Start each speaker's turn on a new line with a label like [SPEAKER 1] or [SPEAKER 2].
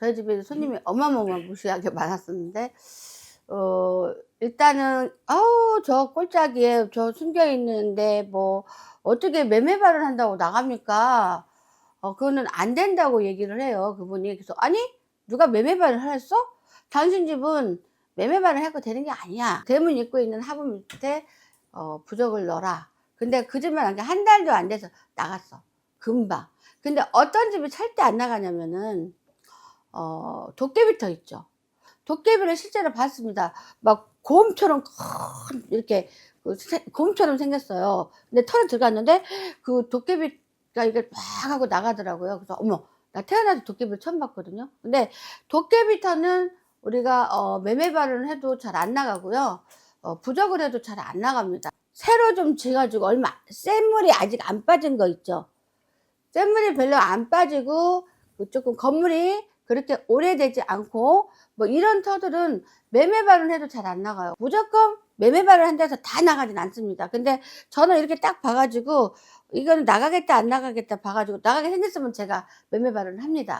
[SPEAKER 1] 저희 집에 손님이 어마어마무시하게 많았었는데 어 일단은 아우 저 꼴짜기에 저 숨겨 있는데 뭐 어떻게 매매발을 한다고 나갑니까? 어 그거는 안 된다고 얘기를 해요 그분이. 그래서 아니 누가 매매발을 하랬어? 당신 집은 매매발을 해도 되는 게 아니야. 대문 입고 있는 화분 밑에 어 부적을 넣어라. 근데 그 집만 한 게 한 달도 안 돼서 나갔어. 금방. 근데 어떤 집이 절대 안 나가냐면은 어 도깨비터 있죠. 도깨비를 실제로 봤습니다. 막 곰처럼 큰 이렇게 그 새- 곰처럼 생겼어요. 근데 털에 들어갔는데 그 도깨비가 이걸 막 하고 나가더라고요. 그래서 어머 나 태어나서 도깨비를 처음 봤거든요. 근데 도깨비터는 우리가 어, 매매발을 해도 잘 안 나가고요. 어, 부적을 해도 잘 안 나갑니다. 새로 좀 지가지고 얼마 샘물이 아직 안 빠진 거 있죠. 샘물이 별로 안 빠지고 그 조금 건물이 그렇게 오래되지 않고 뭐 이런 터들은 매매발을 해도 잘 안 나가요. 무조건 매매발을 한 데서 다 나가진 않습니다. 근데 저는 이렇게 딱 봐가지고 이거는 나가겠다 안 나가겠다 봐가지고 나가게 생겼으면 제가 매매발을 합니다.